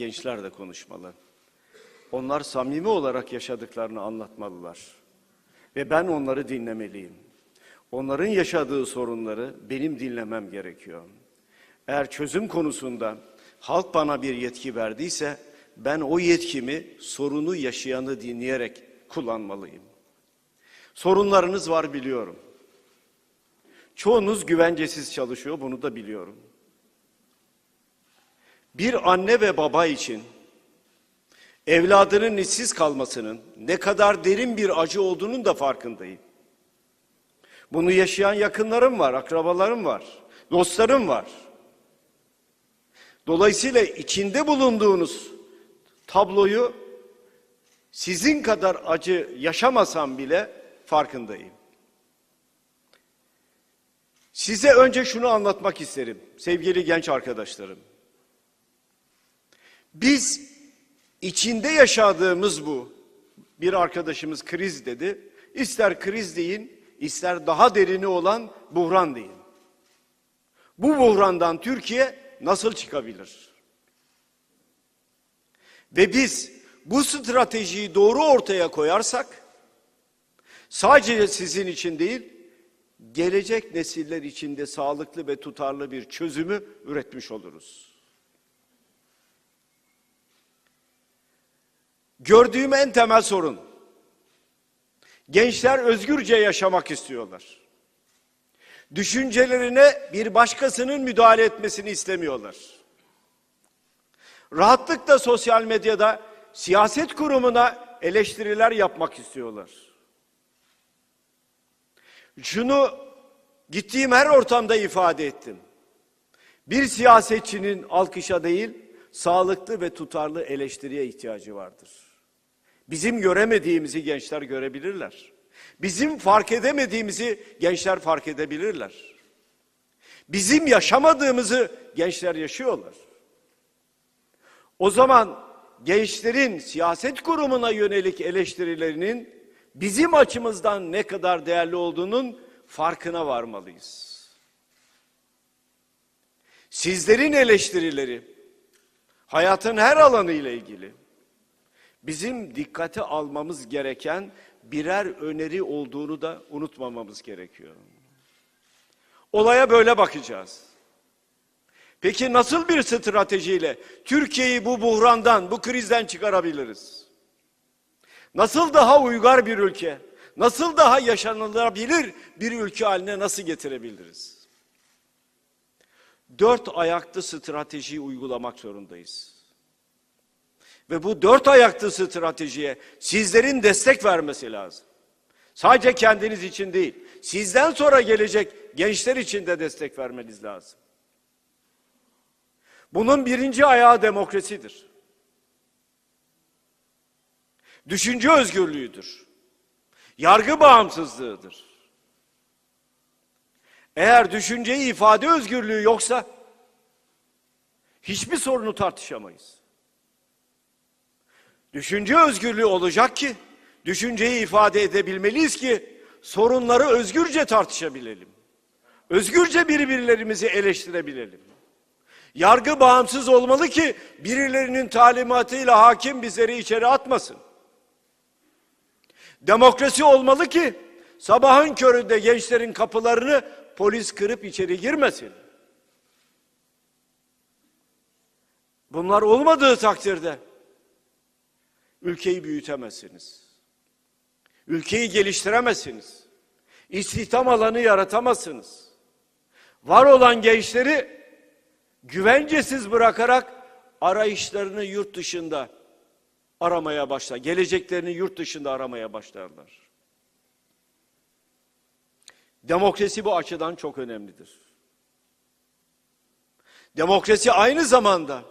gençler de konuşmalı. Onlar samimi olarak yaşadıklarını anlatmalılar. Ve ben onları dinlemeliyim. Onların yaşadığı sorunları benim dinlemem gerekiyor. Eğer çözüm konusunda halk bana bir yetki verdiyse ben o yetkimi sorunu yaşayanı dinleyerek kullanmalıyım. Sorunlarınız var biliyorum. Çoğunuz güvencesiz çalışıyor bunu da biliyorum. Bir anne ve baba için evladının işsiz kalmasının ne kadar derin bir acı olduğunun da farkındayım. Bunu yaşayan yakınlarım var, akrabalarım var, dostlarım var. Dolayısıyla içinde bulunduğunuz tabloyu sizin kadar acı yaşamasam bile farkındayım. Size önce şunu anlatmak isterim sevgili genç arkadaşlarım. Biz içinde yaşadığımız bu bir arkadaşımız kriz dedi. İster kriz deyin, ister daha derini olan buhran deyin. Bu buhrandan Türkiye nasıl çıkabilir? Ve biz bu stratejiyi doğru ortaya koyarsak sadece sizin için değil, gelecek nesiller için de sağlıklı ve tutarlı bir çözümü üretmiş oluruz. Gördüğüm en temel sorun. Gençler özgürce yaşamak istiyorlar. Düşüncelerine bir başkasının müdahale etmesini istemiyorlar. Rahatlıkla sosyal medyada siyaset kurumuna eleştiriler yapmak istiyorlar. Şunu gittiğim her ortamda ifade ettim. Bir siyasetçinin alkışa değil, sağlıklı ve tutarlı eleştiriye ihtiyacı vardır. Bizim göremediğimizi gençler görebilirler. Bizim fark edemediğimizi gençler fark edebilirler. Bizim yaşamadığımızı gençler yaşıyorlar. O zaman gençlerin siyaset kurumuna yönelik eleştirilerinin bizim açımızdan ne kadar değerli olduğunun farkına varmalıyız. Sizlerin eleştirileri hayatın her alanı ile ilgili bizim dikkate almamız gereken birer öneri olduğunu da unutmamamız gerekiyor. Olaya böyle bakacağız. Peki nasıl bir stratejiyle Türkiye'yi bu buhrandan, bu krizden çıkarabiliriz? Nasıl daha uygar bir ülke, nasıl daha yaşanılabilir bir ülke haline nasıl getirebiliriz? Dört ayaklı stratejiyi uygulamak zorundayız. Ve bu dört ayaklı stratejiye sizlerin destek vermesi lazım. Sadece kendiniz için değil, sizden sonra gelecek gençler için de destek vermeniz lazım. Bunun birinci ayağı demokrasidir. Düşünce özgürlüğüdür. Yargı bağımsızlığıdır. Eğer düşünceyi ifade özgürlüğü yoksa hiçbir sorunu tartışamayız. Düşünce özgürlüğü olacak ki düşünceyi ifade edebilmeliyiz ki sorunları özgürce tartışabilelim. Özgürce birbirlerimizi eleştirebilelim. Yargı bağımsız olmalı ki birilerinin talimatıyla hakim bizleri içeri atmasın. Demokrasi olmalı ki sabahın köründe gençlerin kapılarını polis kırıp içeri girmesin. Bunlar olmadığı takdirde ülkeyi büyütemezsiniz. Ülkeyi geliştiremezsiniz. İstihdam alanı yaratamazsınız. Var olan gençleri güvencesiz bırakarak arayışlarını yurt dışında aramaya başlar. Geleceklerini yurt dışında aramaya başlarlar. Demokrasi bu açıdan çok önemlidir. Demokrasi aynı zamanda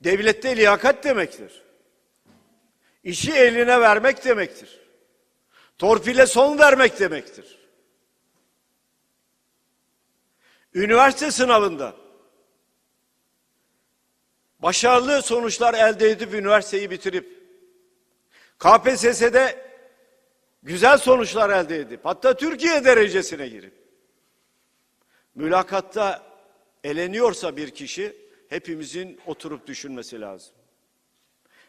devlette liyakat demektir. İşi eline vermek demektir. Torpile son vermek demektir. Üniversite sınavında başarılı sonuçlar elde edip üniversiteyi bitirip KPSS'de güzel sonuçlar elde edip hatta Türkiye derecesine girip mülakatta eleniyorsa bir kişi hepimizin oturup düşünmesi lazım.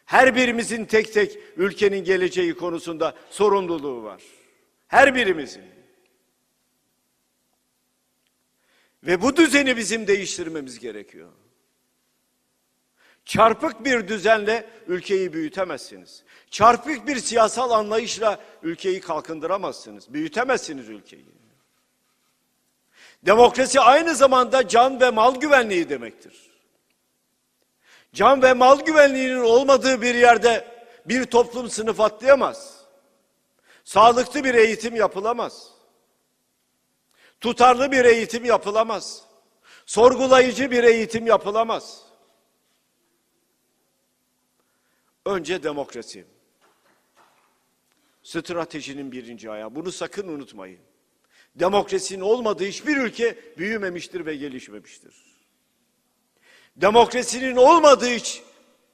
Her birimizin tek tek ülkenin geleceği konusunda sorumluluğu var. Her birimizin. Ve bu düzeni bizim değiştirmemiz gerekiyor. Çarpık bir düzenle ülkeyi büyütemezsiniz. Çarpık bir siyasal anlayışla ülkeyi kalkındıramazsınız. Büyütemezsiniz ülkeyi. Demokrasi aynı zamanda can ve mal güvenliği demektir. Can ve mal güvenliğinin olmadığı bir yerde bir toplum sınıf atlayamaz. Sağlıklı bir eğitim yapılamaz. Tutarlı bir eğitim yapılamaz. Sorgulayıcı bir eğitim yapılamaz. Önce demokrasi. Stratejinin birinci ayağı. Bunu sakın unutmayın. Demokrasinin olmadığı hiçbir ülke büyümemiştir ve gelişmemiştir. Demokrasinin olmadığı hiç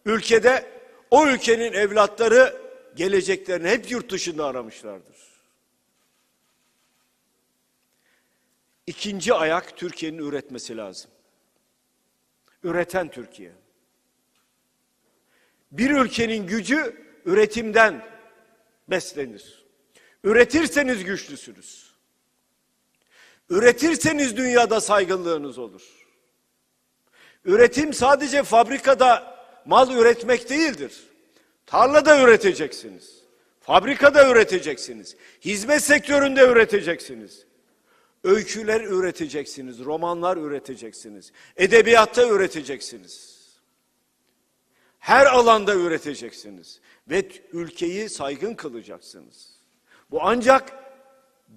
ülkede o ülkenin evlatları geleceklerini hep yurt dışında aramışlardır. İkinci ayak Türkiye'nin üretmesi lazım. Üreten Türkiye. Bir ülkenin gücü üretimden beslenir. Üretirseniz güçlüsünüz. Üretirseniz dünyada saygınlığınız olur. Üretim sadece fabrikada mal üretmek değildir. Tarlada üreteceksiniz. Fabrikada üreteceksiniz. Hizmet sektöründe üreteceksiniz. Öyküler üreteceksiniz, romanlar üreteceksiniz. Edebiyatta üreteceksiniz. Her alanda üreteceksiniz ve ülkeyi saygın kılacaksınız. Bu ancak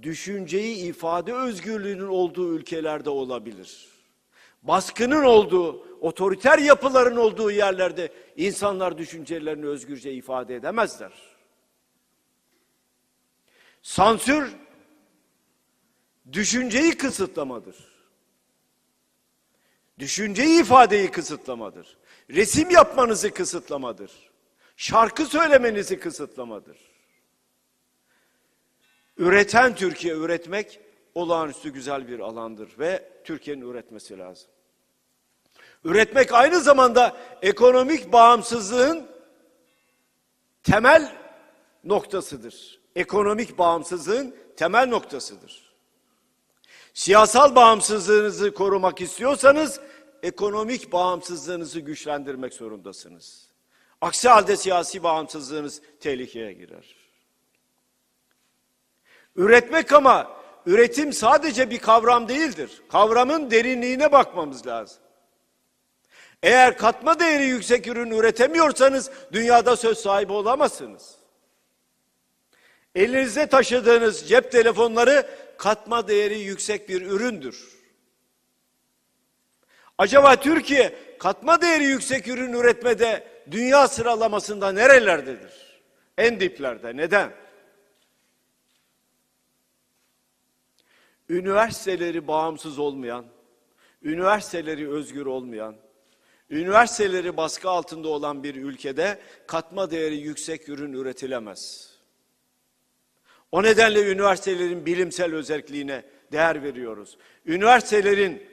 düşünceyi ifade özgürlüğünün olduğu ülkelerde olabilir. Baskının olduğu, otoriter yapıların olduğu yerlerde insanlar düşüncelerini özgürce ifade edemezler. Sansür düşünceyi kısıtlamadır. Düşünceyi ifadeyi kısıtlamadır. Resim yapmanızı kısıtlamadır. Şarkı söylemenizi kısıtlamadır. Üreten Türkiye üretmek olağanüstü güzel bir alandır ve Türkiye'nin üretmesi lazım. Üretmek aynı zamanda ekonomik bağımsızlığın temel noktasıdır. Ekonomik bağımsızlığın temel noktasıdır. Siyasal bağımsızlığınızı korumak istiyorsanız ekonomik bağımsızlığınızı güçlendirmek zorundasınız. Aksi halde siyasi bağımsızlığınız tehlikeye girer. Üretmek ama üretim sadece bir kavram değildir. Kavramın derinliğine bakmamız lazım. Eğer katma değeri yüksek ürün üretemiyorsanız dünyada söz sahibi olamazsınız. Elinizde taşıdığınız cep telefonları katma değeri yüksek bir üründür. Acaba Türkiye katma değeri yüksek ürün üretmede dünya sıralamasında nerelerdedir? En diplerde. Neden? Üniversiteleri bağımsız olmayan, üniversiteleri özgür olmayan, üniversiteleri baskı altında olan bir ülkede katma değeri yüksek ürün üretilemez. O nedenle üniversitelerin bilimsel özelliğine değer veriyoruz. Üniversitelerin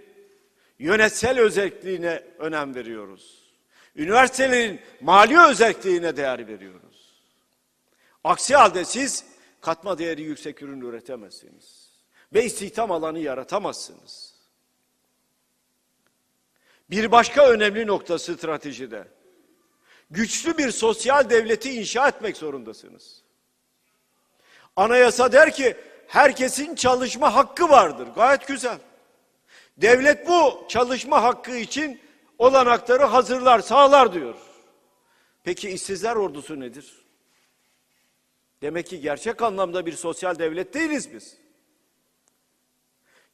yönetsel özelliğine önem veriyoruz. Üniversitelerin mali özelliğine değer veriyoruz. Aksi halde siz katma değeri yüksek ürün üretemezsiniz. Ve istihdam alanı yaratamazsınız. Bir başka önemli nokta stratejide. Güçlü bir sosyal devleti inşa etmek zorundasınız. Anayasa der ki herkesin çalışma hakkı vardır. Gayet güzel. Devlet bu çalışma hakkı için olanakları hazırlar, sağlar diyor. Peki işsizler ordusu nedir? Demek ki gerçek anlamda bir sosyal devlet değiliz biz.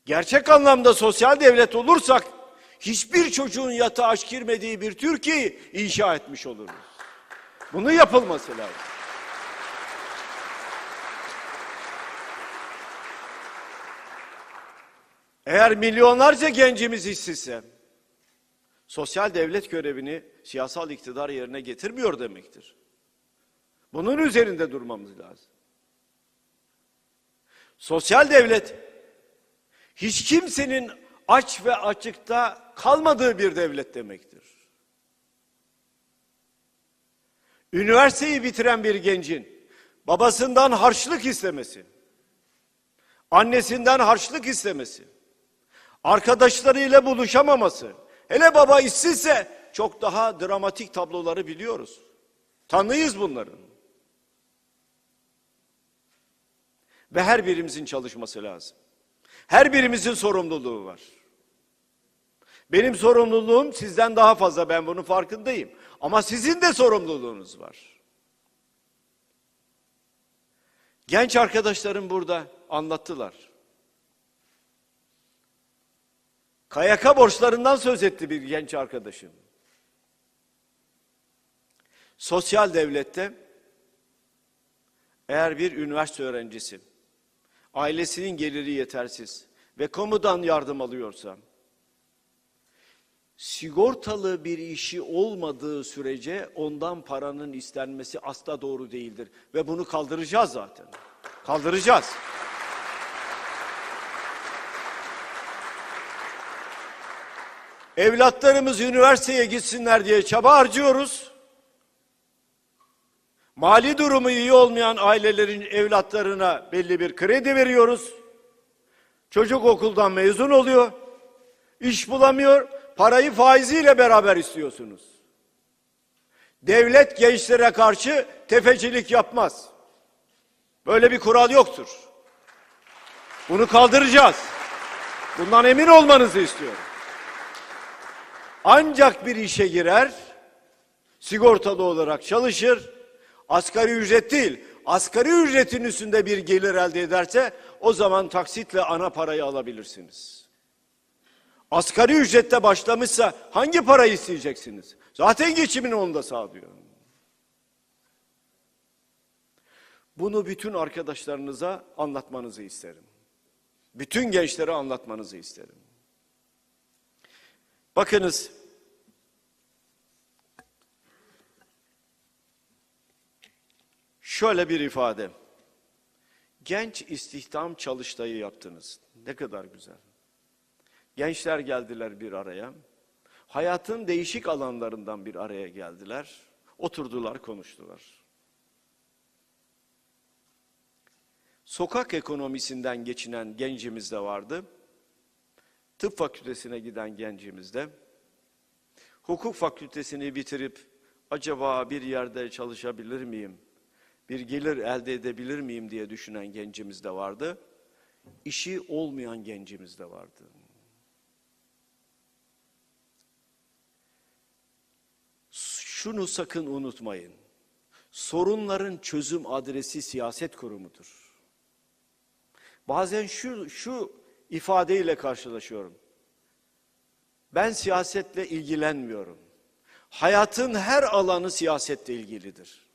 Gerçek anlamda sosyal devlet olursak hiçbir çocuğun yatağa aç girmediği bir Türkiye inşa etmiş oluruz. Bunun yapılması lazım. Eğer milyonlarca gencimiz işsizse, sosyal devlet görevini siyasal iktidar yerine getirmiyor demektir. Bunun üzerinde durmamız lazım. Sosyal devlet, hiç kimsenin aç ve açıkta kalmadığı bir devlet demektir. Üniversiteyi bitiren bir gencin babasından harçlık istemesi, annesinden harçlık istemesi, arkadaşlarıyla buluşamaması, hele baba işsizse çok daha dramatik tabloları biliyoruz. Tanıyız bunların. Ve her birimizin çalışması lazım. Her birimizin sorumluluğu var. Benim sorumluluğum sizden daha fazla ben bunun farkındayım. Ama sizin de sorumluluğunuz var. Genç arkadaşlarım burada anlattılar. KYK borçlarından söz etti bir genç arkadaşım. Sosyal devlette eğer bir üniversite öğrencisi ailesinin geliri yetersiz ve kamudan yardım alıyorsa sigortalı bir işi olmadığı sürece ondan paranın istenmesi asla doğru değildir ve bunu kaldıracağız zaten. Kaldıracağız. Evlatlarımız üniversiteye gitsinler diye çaba harcıyoruz. Mali durumu iyi olmayan ailelerin evlatlarına belli bir kredi veriyoruz. Çocuk okuldan mezun oluyor. iş bulamıyor. Parayı faiziyle beraber istiyorsunuz. Devlet gençlere karşı tefecilik yapmaz. Böyle bir kural yoktur. Bunu kaldıracağız. Bundan emin olmanızı istiyorum. Ancak bir işe girer, sigortalı olarak çalışır, asgari ücret değil, asgari ücretin üstünde bir gelir elde ederse o zaman taksitle ana parayı alabilirsiniz. Asgari ücrette başlamışsa hangi parayı isteyeceksiniz? Zaten geçimini onda sağlıyor. Bunu bütün arkadaşlarınıza anlatmanızı isterim. Bütün gençlere anlatmanızı isterim. Bakınız. Şöyle bir ifade. Genç istihdam çalıştayı yaptınız. Ne kadar güzel. Gençler geldiler bir araya. Hayatın değişik alanlarından bir araya geldiler. Oturdular, konuştular. Sokak ekonomisinden geçinen gencimiz de vardı. Tıp fakültesine giden gencimiz de. Hukuk fakültesini bitirip acaba bir yerde çalışabilir miyim? Bir gelir elde edebilir miyim diye düşünen gencimiz de vardı. İşi olmayan gencimiz de vardı. Şunu sakın unutmayın. Sorunların çözüm adresi siyaset kurumudur. Bazen şu, şu ifadeyle karşılaşıyorum. Ben siyasetle ilgilenmiyorum. Hayatın her alanı siyasetle ilgilidir.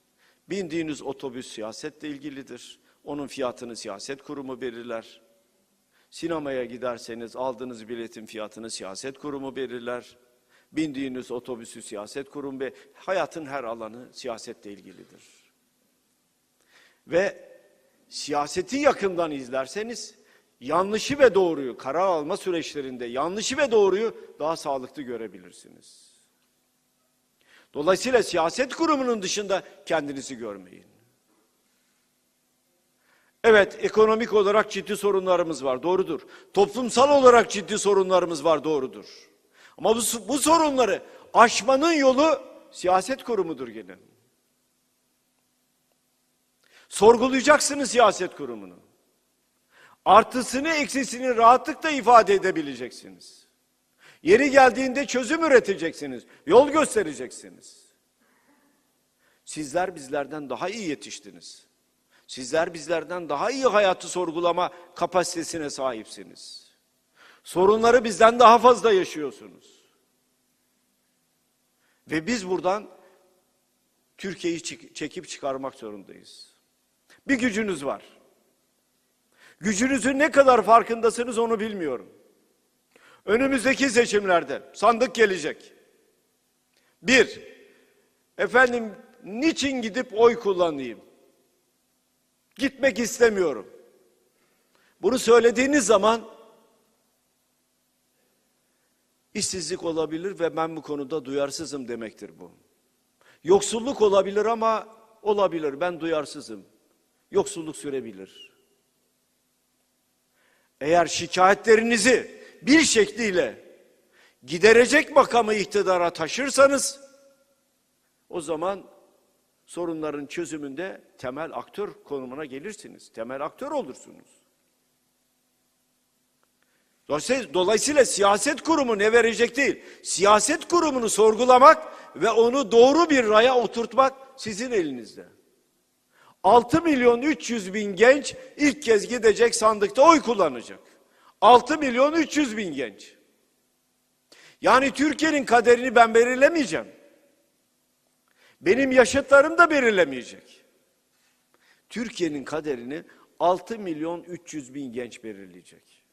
Bindiğiniz otobüs siyasetle ilgilidir. Onun fiyatını siyaset kurumu belirler. Sinemaya giderseniz aldığınız biletin fiyatını siyaset kurumu belirler. Bindiğiniz otobüsü siyaset kurumu ve hayatın her alanı siyasetle ilgilidir. Ve siyaseti yakından izlerseniz yanlışı ve doğruyu karar alma süreçlerinde yanlışı ve doğruyu daha sağlıklı görebilirsiniz. Dolayısıyla siyaset kurumunun dışında kendinizi görmeyin. Evet, ekonomik olarak ciddi sorunlarımız var, doğrudur. Toplumsal olarak ciddi sorunlarımız var, doğrudur. Ama bu, bu sorunları aşmanın yolu siyaset kurumudur gene. Sorgulayacaksınız siyaset kurumunu. Artısını eksisini rahatlıkla ifade edebileceksiniz. Yeri geldiğinde çözüm üreteceksiniz. Yol göstereceksiniz. Sizler bizlerden daha iyi yetiştiniz. Sizler bizlerden daha iyi hayatı sorgulama kapasitesine sahipsiniz. Sorunları bizden daha fazla yaşıyorsunuz. Ve biz buradan Türkiye'yi çekip çıkarmak zorundayız. Bir gücünüz var. Gücünüzün ne kadar farkındasınız onu bilmiyorum. Önümüzdeki seçimlerde sandık gelecek. Bir, efendim niçin gidip oy kullanayım? Gitmek istemiyorum. Bunu söylediğiniz zaman işsizlik olabilir ve ben bu konuda duyarsızım demektir bu. Yoksulluk olabilir ama olabilir. Ben duyarsızım. Yoksulluk sürebilir. Eğer şikayetlerinizi bir şekliyle giderecek makamı iktidara taşırsanız o zaman sorunların çözümünde temel aktör konumuna gelirsiniz. Temel aktör olursunuz. Dolayısıyla, siyaset kurumu ne verecek değil. Siyaset kurumunu sorgulamak ve onu doğru bir raya oturtmak sizin elinizde. 6 milyon 300 bin genç ilk kez gidecek sandıkta oy kullanacak. 6 milyon 300 bin genç. Yani Türkiye'nin kaderini ben belirlemeyeceğim. Benim yaşıtlarım da belirlemeyecek. Türkiye'nin kaderini 6 milyon 300 bin genç belirleyecek.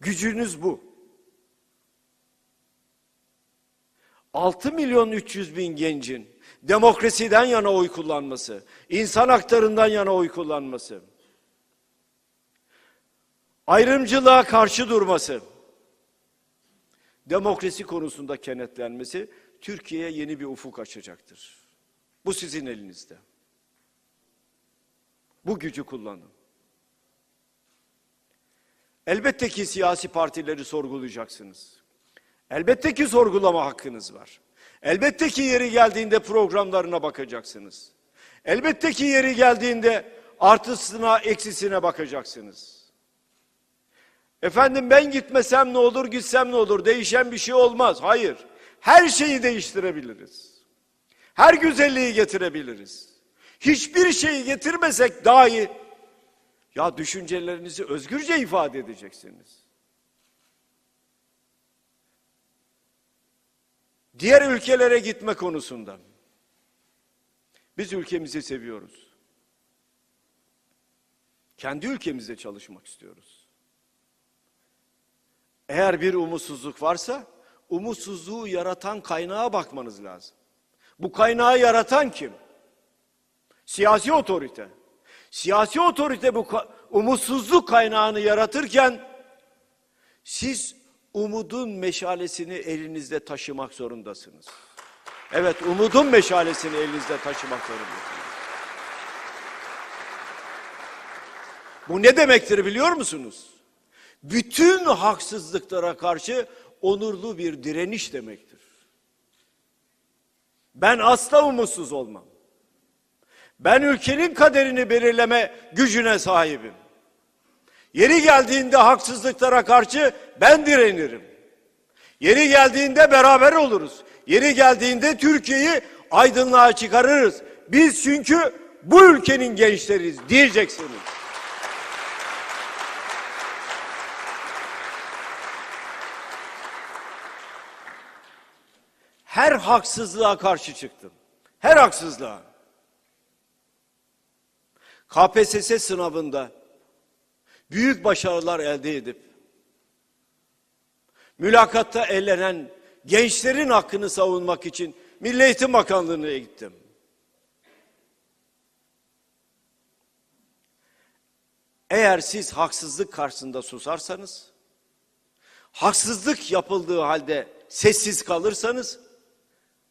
Gücünüz bu. 6 milyon 300 bin gencin demokrasiden yana oy kullanması, insan haklarından yana oy kullanması, ayrımcılığa karşı durması, demokrasi konusunda kenetlenmesi Türkiye'ye yeni bir ufuk açacaktır. Bu sizin elinizde. Bu gücü kullanın. Elbette ki siyasi partileri sorgulayacaksınız. Elbette ki sorgulama hakkınız var. Elbette ki yeri geldiğinde programlarına bakacaksınız. Elbette ki yeri geldiğinde artısına eksisine bakacaksınız. Efendim ben gitmesem ne olur, gitsem ne olur? Değişen bir şey olmaz. Hayır. Her şeyi değiştirebiliriz. Her güzelliği getirebiliriz. Hiçbir şeyi getirmesek dahi ya düşüncelerinizi özgürce ifade edeceksiniz. Diğer ülkelere gitme konusunda biz ülkemizi seviyoruz. Kendi ülkemizde çalışmak istiyoruz. Eğer bir umutsuzluk varsa umutsuzluğu yaratan kaynağa bakmanız lazım. Bu kaynağı yaratan kim? Siyasi otorite. Siyasi otorite bu umutsuzluk kaynağını yaratırken siz umudun meşalesini elinizde taşımak zorundasınız. Evet, umudun meşalesini elinizde taşımak zorundasınız. Bu ne demektir biliyor musunuz? Bütün haksızlıklara karşı onurlu bir direniş demektir. Ben asla umutsuz olmam. Ben ülkenin kaderini belirleme gücüne sahibim. Yeri geldiğinde haksızlıklara karşı ben direnirim. Yeri geldiğinde beraber oluruz. Yeri geldiğinde Türkiye'yi aydınlığa çıkarırız. Biz çünkü bu ülkenin gençleriyiz diyeceksiniz. Her haksızlığa karşı çıktım. Her haksızlığa. KPSS sınavında büyük başarılar elde edip mülakatta elenen gençlerin hakkını savunmak için Milli Eğitim Bakanlığı'na gittim. Eğer siz haksızlık karşısında susarsanız, haksızlık yapıldığı halde sessiz kalırsanız,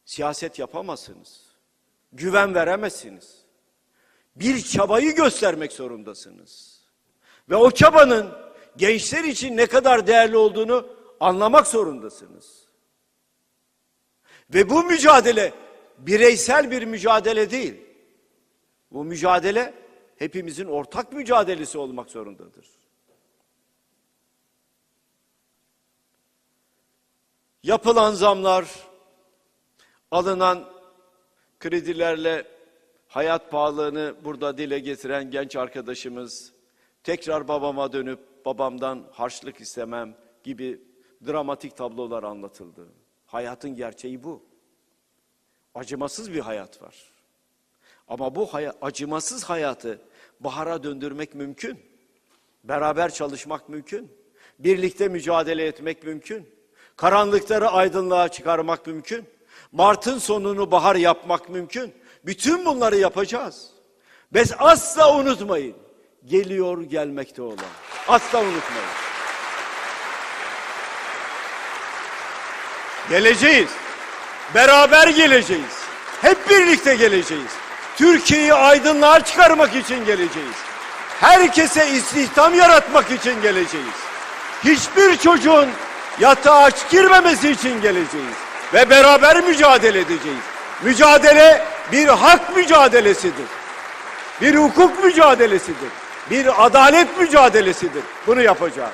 siyaset yapamazsınız. Güven veremezsiniz. Bir çabayı göstermek zorundasınız. Ve o çabanın gençler için ne kadar değerli olduğunu anlamak zorundasınız. Ve bu mücadele bireysel bir mücadele değil. Bu mücadele hepimizin ortak mücadelesi olmak zorundadır. Yapılan zamlar, alınan kredilerle hayat pahalılığını burada dile getiren genç arkadaşımız tekrar babama dönüp babamdan harçlık istemem gibi dramatik tablolar anlatıldı. Hayatın gerçeği bu. Acımasız bir hayat var. Ama bu hay acımasız hayatı bahara döndürmek mümkün. Beraber çalışmak mümkün. Birlikte mücadele etmek mümkün. Karanlıkları aydınlığa çıkarmak mümkün. Mart'ın sonunu bahar yapmak mümkün. Bütün bunları yapacağız. Biz asla unutmayın. Geliyor gelmekte olan. Asla unutmayın. Geleceğiz. Beraber geleceğiz. Hep birlikte geleceğiz. Türkiye'yi aydınlığa çıkarmak için geleceğiz. Herkese istihdam yaratmak için geleceğiz. Hiçbir çocuğun yatağa aç girmemesi için geleceğiz. Ve beraber mücadele edeceğiz. Mücadele bir hak mücadelesidir. Bir hukuk mücadelesidir. Bir adalet mücadelesidir. Bunu yapacağız.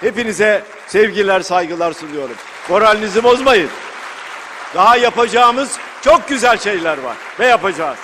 Hepinize sevgiler, saygılar sunuyorum. Moralinizi bozmayın. Daha yapacağımız çok güzel şeyler var ve yapacağız.